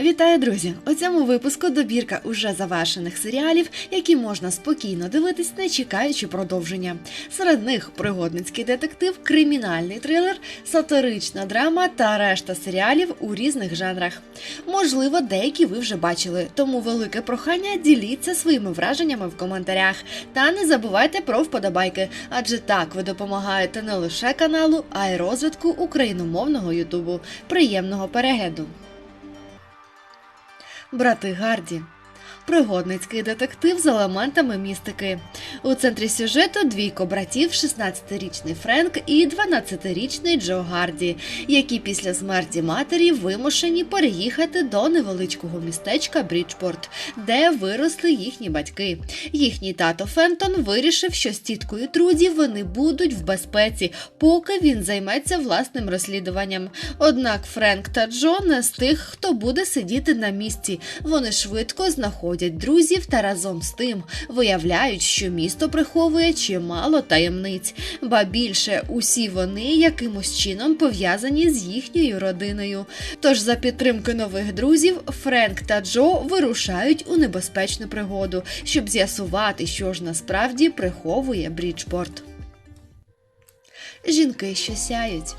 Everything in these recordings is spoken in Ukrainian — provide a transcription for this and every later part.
Вітаю, друзі! У цьому випуску добірка уже завершених серіалів, які можна спокійно дивитись, не чекаючи продовження. Серед них пригодницький детектив, кримінальний трилер, сатирична драма та решта серіалів у різних жанрах. Можливо, деякі ви вже бачили, тому велике прохання діліться своїми враженнями в коментарях. Та не забувайте про вподобайки, адже так ви допомагаєте не лише каналу, а й розвитку україномовного Ютубу. Приємного перегляду! Брати Гарді. Пригодницький детектив з елементами містики. У центрі сюжету двійко братів, 16-річний Френк і 12-річний Джо Гарді, які після смерті матері вимушені переїхати до невеличкого містечка Бріджпорт, де виросли їхні батьки. Їхній тато Фентон вирішив, що з тіткою Труді вони будуть в безпеці, поки він займеться власним розслідуванням. Однак Френк та Джо не з тих, хто буде сидіти на місці. Вони швидко знаходять друзів та разом з тим виявляють, що місто приховує чимало таємниць, ба більше усі вони якимось чином пов'язані з їхньою родиною. Тож за підтримки нових друзів Френк та Джо вирушають у небезпечну пригоду, щоб з'ясувати, що ж насправді приховує Бріджпорт. Жінки, що сяють.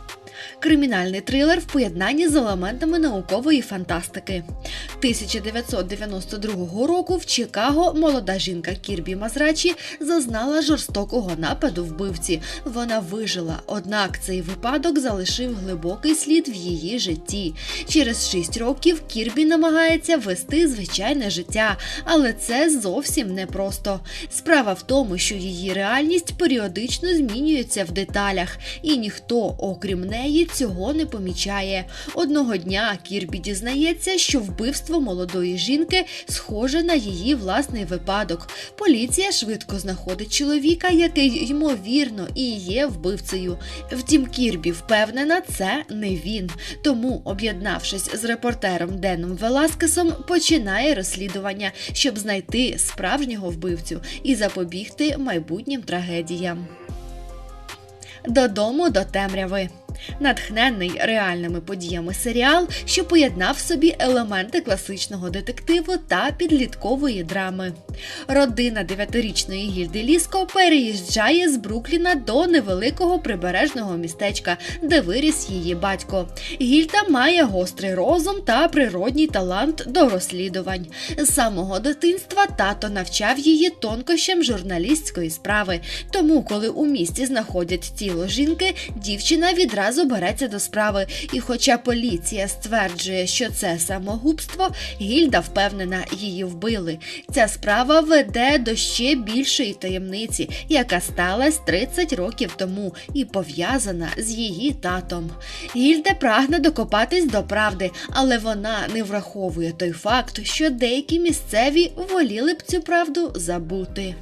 Кримінальний трилер в поєднанні з елементами наукової фантастики. 1992 року в Чикаго молода жінка Кірбі Мазрачі зазнала жорстокого нападу вбивці. Вона вижила, однак цей випадок залишив глибокий слід в її житті. Через 6 років Кірбі намагається вести звичайне життя, але це зовсім непросто. Справа в тому, що її реальність періодично змінюється в деталях, і ніхто, окрім неї, цього не помічає. Одного дня Кірбі дізнається, що вбивство молодої жінки схоже на її власний випадок. Поліція швидко знаходить чоловіка, який ймовірно і є вбивцею. Втім, Кірбі впевнена, це не він. Тому, об'єднавшись з репортером Деном Веласкесом, починає розслідування, щоб знайти справжнього вбивцю і запобігти майбутнім трагедіям. Додому до темряви. Натхненний реальними подіями серіал, що поєднав в собі елементи класичного детективу та підліткової драми. Родина дев'ятирічної гільди Ліско переїжджає з Брукліна до невеликого прибережного містечка, де виріс її батько. Гільда має гострий розум та природній талант до розслідувань. З самого дитинства тато навчав її тонкощам журналістської справи. Тому, коли у місті знаходять тіло жінки, дівчина відразу береться до справи. І хоча поліція стверджує, що це самогубство, гільда впевнена, її вбили. Ця справа веде до ще більшої таємниці, яка сталася 30 років тому і пов'язана з її татом. Гільда прагне докопатись до правди, але вона не враховує той факт, що деякі місцеві воліли б цю правду забути.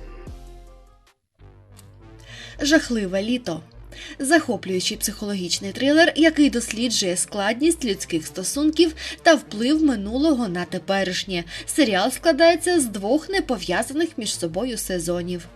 Жахливе літо. Захоплюючий психологічний трилер, який досліджує складність людських стосунків та вплив минулого на теперішнє. Серіал складається з двох непов'язаних між собою сезонів.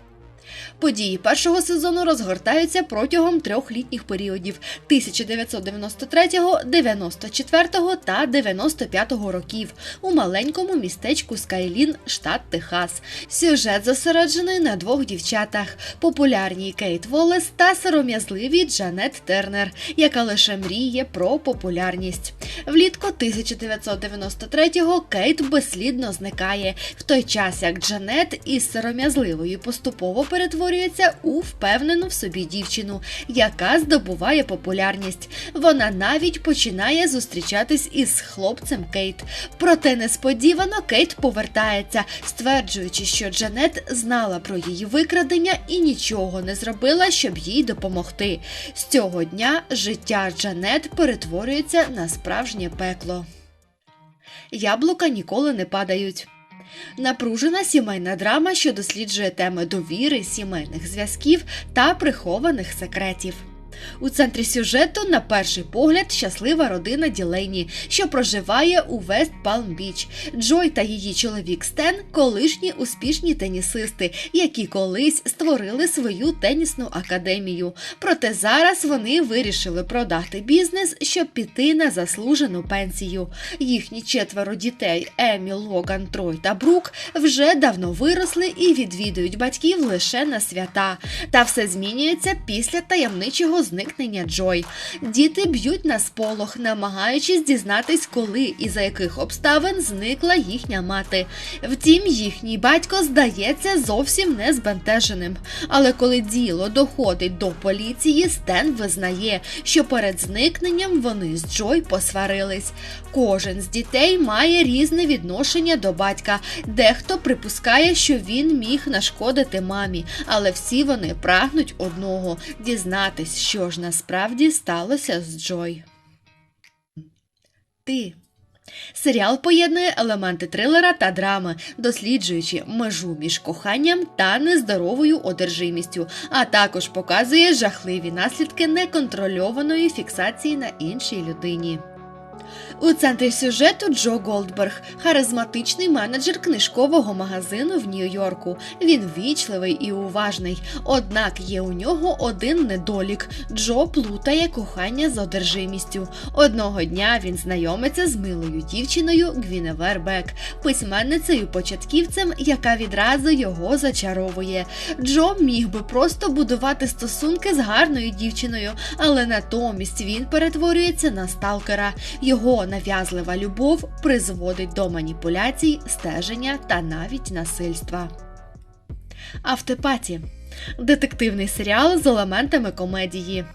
Події першого сезону розгортаються протягом трьох літніх періодів 1993, 94 та 95 років у маленькому містечку Скайлін, штат Техас. Сюжет зосереджений на двох дівчатах: популярній Кейт Волес та сором'язливій Джанет Тернер, яка лише мріє про популярність. Влітку 1993-го Кейт безслідно зникає, в той час як Джанет із сором'язливої поступово перетворюється у впевнену в собі дівчину, яка здобуває популярність. Вона навіть починає зустрічатись із хлопцем Кейт. Проте несподівано Кейт повертається, стверджуючи, що Джанет знала про її викрадення і нічого не зробила, щоб їй допомогти. З цього дня життя Джанет перетворюється на справжнє пекло. Яблука ніколи не падають. Напружена сімейна драма, що досліджує теми довіри, сімейних зв'язків та прихованих секретів. У центрі сюжету, на перший погляд, щаслива родина Ділейні, що проживає у Вест Палм Біч. Джой та її чоловік Стен колишні успішні тенісисти, які колись створили свою тенісну академію. Проте зараз вони вирішили продати бізнес, щоб піти на заслужену пенсію. Їхні четверо дітей Емі, Логан, Трой та Брук вже давно виросли і відвідують батьків лише на свята. Та все змінюється після таємничого зникнення Джой. Діти б'ють на сполох, намагаючись дізнатись, коли і за яких обставин зникла їхня мати. Втім, їхній батько здається зовсім не збентеженим. Але коли діло доходить до поліції, Стен визнає, що перед зникненням вони з Джой посварились. Кожен з дітей має різне відношення до батька. Дехто припускає, що він міг нашкодити мамі, але всі вони прагнуть одного дізнатись, що ж насправді сталося з Джой. Ти Серіал поєднує елементи трилера та драми, досліджуючи межу між коханням та нездоровою одержимістю, а також показує жахливі наслідки неконтрольованої фіксації на іншій людині. У центрі сюжету Джо Голдберг, харизматичний менеджер книжкового магазину в Нью-Йорку. Він вічливий і уважний. Однак є у нього один недолік: Джо плутає кохання з одержимістю. Одного дня він знайомиться з милою дівчиною Гвіневер Бек, письменницею початківцем, яка відразу його зачаровує. Джо міг би просто будувати стосунки з гарною дівчиною, але натомість він перетворюється на сталкера. Його нав'язлива любов призводить до маніпуляцій, стеження та навіть насильства. Автопаті детективний серіал з елементами комедії.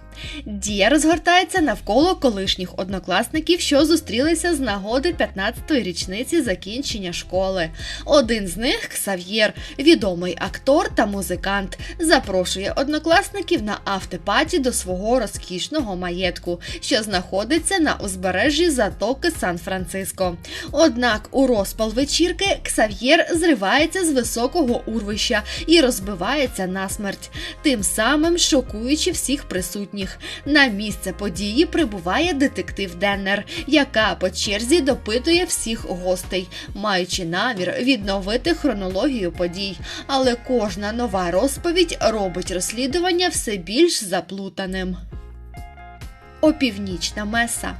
Дія розгортається навколо колишніх однокласників, що зустрілися з нагоди 15-ї річниці закінчення школи. Один з них, Ксав'єр, відомий актор та музикант, запрошує однокласників на автопаті до свого розкішного маєтку, що знаходиться на узбережжі затоки Сан-Франциско. Однак у розпал вечірки Ксав'єр зривається з високого урвища і розбивається насмерть, тим самим шокуючи всіх присутніх. На місце події прибуває детектив Деннер, яка по черзі допитує всіх гостей, маючи намір відновити хронологію подій. Але кожна нова розповідь робить розслідування все більш заплутаним. Опівнічна меса.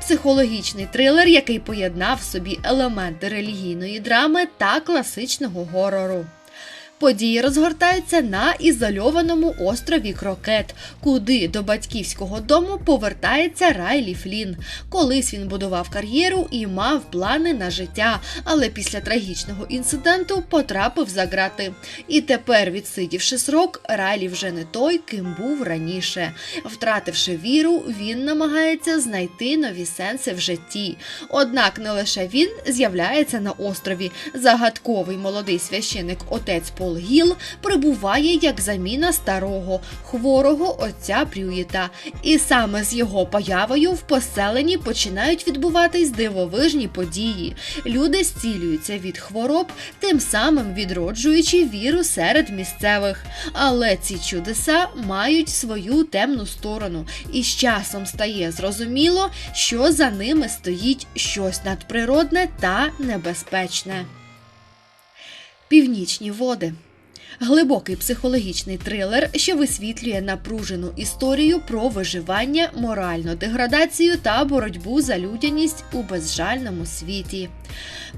Психологічний трилер, який поєднав в собі елементи релігійної драми та класичного горору. Події розгортаються на ізольованому острові Крокет, куди до батьківського дому повертається Райлі Флін. Колись він будував кар'єру і мав плани на життя, але після трагічного інциденту потрапив за грати. І тепер, відсидівши срок, Райлі вже не той, ким був раніше. Втративши віру, він намагається знайти нові сенси в житті. Однак не лише він з'являється на острові. Загадковий молодий священик отець Пол Гіл прибуває як заміна старого хворого отця Прюїта, і саме з його появою в поселенні починають відбуватись дивовижні події. Люди зцілюються від хвороб, тим самим відроджуючи віру серед місцевих. Але ці чудеса мають свою темну сторону, і з часом стає зрозуміло, що за ними стоїть щось надприродне та небезпечне. Північні води глибокий психологічний трилер, що висвітлює напружену історію про виживання, моральну деградацію та боротьбу за людяність у безжальному світі.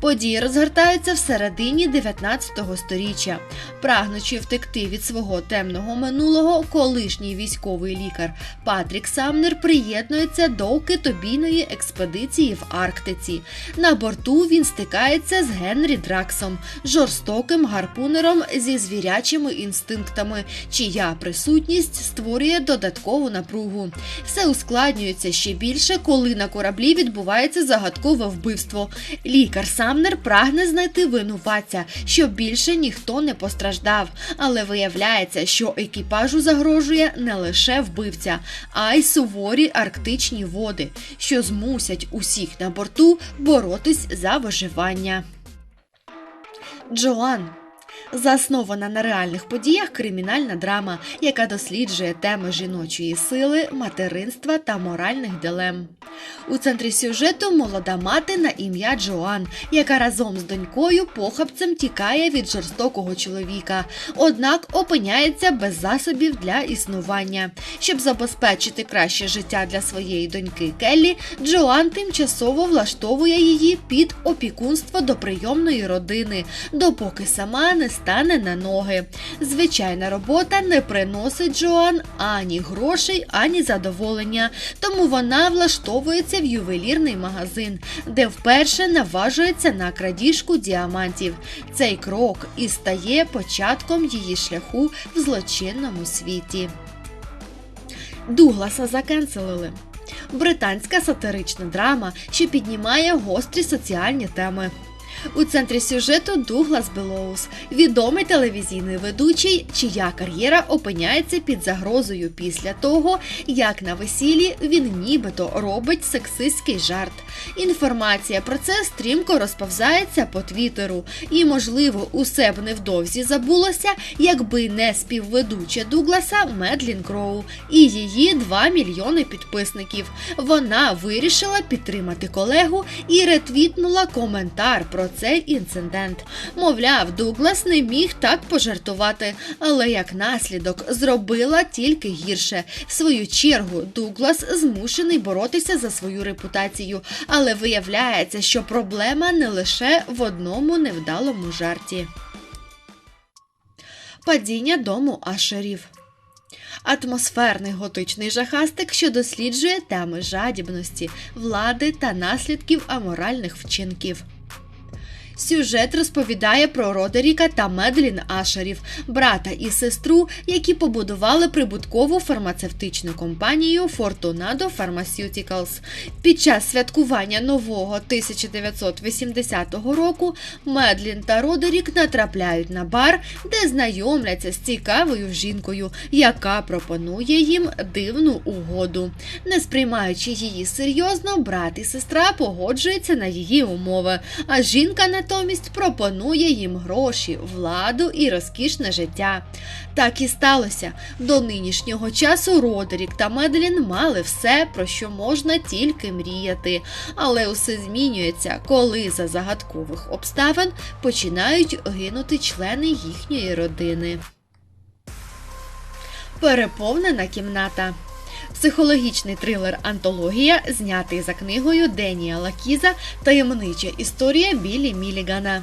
Події розгортаються всередині 19 століття. Прагнучи втекти від свого темного минулого, колишній військовий лікар Патрік Самнер приєднується до китобійної експедиції в Арктиці. На борту він стикається з Генрі Драксом, жорстоким гарпунером зі звірячими інстинктами, чия присутність створює додаткову напругу. Все ускладнюється ще більше, коли на кораблі відбувається загадкове вбивство. Лікар Самнер прагне знайти винуватця, щоб більше ніхто не постраждав. Але виявляється, що екіпажу загрожує не лише вбивця, а й суворі арктичні води, що змусять усіх на борту боротись за виживання. Джоан Заснована на реальних подіях кримінальна драма, яка досліджує теми жіночої сили, материнства та моральних дилем. У центрі сюжету молода мати на ім'я Джоан, яка разом з донькою похабцем тікає від жорстокого чоловіка, однак опиняється без засобів для існування. Щоб забезпечити краще життя для своєї доньки Келлі, Джоан тимчасово влаштовує її під опікунство до прийомної родини, допоки сама не стане на ноги. Звичайна робота не приносить Джоан ані грошей, ані задоволення, тому вона влаштовується в ювелірний магазин, де вперше наважується на крадіжку діамантів. Цей крок і стає початком її шляху в злочинному світі. Дугласа закенселили. Британська сатирична драма, що піднімає гострі соціальні теми. У центрі сюжету Дуглас Белоус, відомий телевізійний ведучий, чия кар'єра опиняється під загрозою після того, як на весіллі він нібито робить сексистський жарт. Інформація про це стрімко розповзається по твіттеру, і, можливо, усе б невдовзі забулося, якби не співведуча Дугласа Медлін Кроу і її 2 мільйони підписників. Вона вирішила підтримати колегу і ретвітнула коментар про цей інцидент. Мовляв, Дуглас не міг так пожартувати, але як наслідок зробила тільки гірше. В свою чергу Дуглас змушений боротися за свою репутацію, але виявляється, що проблема не лише в одному невдалому жарті. Падіння дому Ашерів. Атмосферний готичний жахастик, що досліджує теми жадібності, влади та наслідків аморальних вчинків. Сюжет розповідає про Родеріка та Медлін Ашерів, брата і сестру, які побудували прибуткову фармацевтичну компанію Fortunado Pharmaceuticals. Під час святкування нового 1980 року Медлін та Родерік натрапляють на бар, де знайомляться з цікавою жінкою, яка пропонує їм дивну угоду. Не сприймаючи її серйозно, брат і сестра погоджуються на її умови, а жінка на натомість пропонує їм гроші, владу і розкішне життя. Так і сталося. До нинішнього часу Родерік та Медлін мали все, про що можна тільки мріяти. Але усе змінюється, коли за загадкових обставин починають гинути члени їхньої родини. Переповнена кімната. Психологічний трилер Антологія, знятий за книгою Деніела Кіза Таємнича історія Білі Мілігана.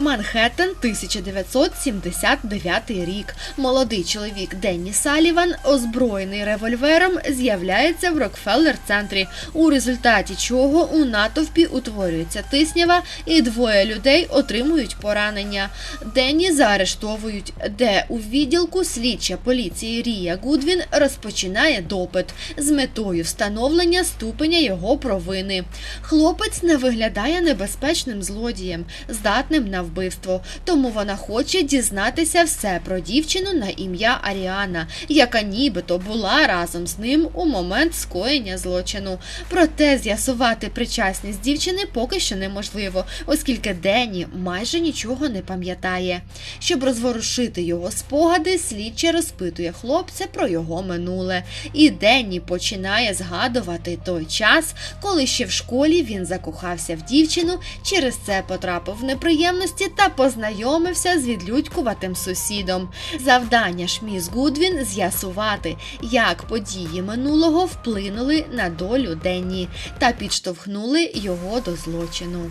Манхеттен, 1979 рік. Молодий чоловік Денні Саліван, озброєний револьвером, з'являється в Рокфеллер-центрі, у результаті чого у натовпі утворюється тиснява, і двоє людей отримують поранення. Денні заарештовують, де у відділку слідча поліції Рія Гудвін розпочинає допит з метою встановлення ступеня його провини. Хлопець не виглядає небезпечним злодієм, здатним на вбивство, тому вона хоче дізнатися все про дівчину на ім'я Аріана, яка нібито була разом з ним у момент скоєння злочину. Проте з'ясувати причасність дівчини поки що неможливо, оскільки Денні майже нічого не пам'ятає. Щоб розворушити його спогади, слідче розпитує хлопця про його минуле. І Денні починає згадувати той час, коли ще в школі він закохався в дівчину, через це потрапив в неприємності місті та познайомився з відлюдькуватим сусідом. Завдання ж міс Гудвін з'ясувати, як події минулого вплинули на долю Денні та підштовхнули його до злочину.